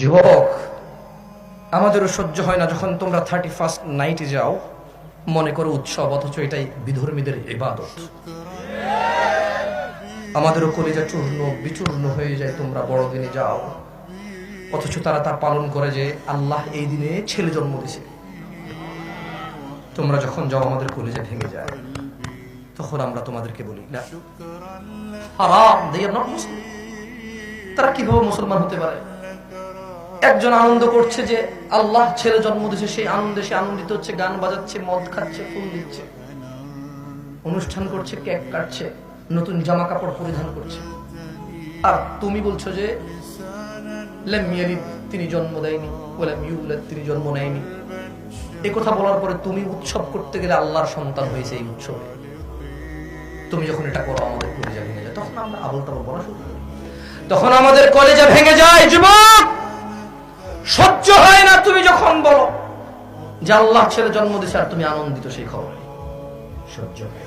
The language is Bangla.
যুবক, আমাদেরও সহ্য হয় না যখন তোমরা থার্টি ফার্স্ট নাইটে যাও। মনে করো উৎসব, অথচ এটাই বিধর্মীদের ইবাদত। আমাদেরও কলিজা চূর্ণ, বিচূর্ণ হয়ে যায় তোমরা বড়দিনে যাও। অথচ তারা তা পালন করে যে আল্লাহ এই দিনে ছেলে জন্ম দিছে। তোমরা যখন যাও, আমাদের কলিজা ভেঙে যায়। তখন আমরা তোমাদেরকে বলি, না। তারা কীভাবে মুসলমান হতে পারে। একজন আনন্দ করছে যে আল্লাহ ছেলে জন্ম দিয়েছে, সেই আনন্দে সে আনন্দিত হচ্ছে, গান বাজাচ্ছে, মদ খাচ্ছে, ফুল দিচ্ছে। অনুষ্ঠান করছে, কেক কাটছে, নতুন জামা কাপড় পরিধান করছে। আর তুমি বলছো যে তিনি জন্ম দেয়নি তিনি জন্ম নেয়নি। এ কথা বলার পরে তুমি উৎসব করতে গেলে আল্লাহর সন্তান হয়েছে এই উৎসবে। তুমি যখন এটা করো, আমাদের কলেজা ভেঙে যায়। তখন আমরা আবল তাবল বলা শুরু তখন আমাদের কলেজা ভেঙে যায়, যুবক! তুমি যখন বলো যে আল্লাহ ছেলে জন্ম দিছে আর তুমি আনন্দিত সেই খবর, সহ্য হয়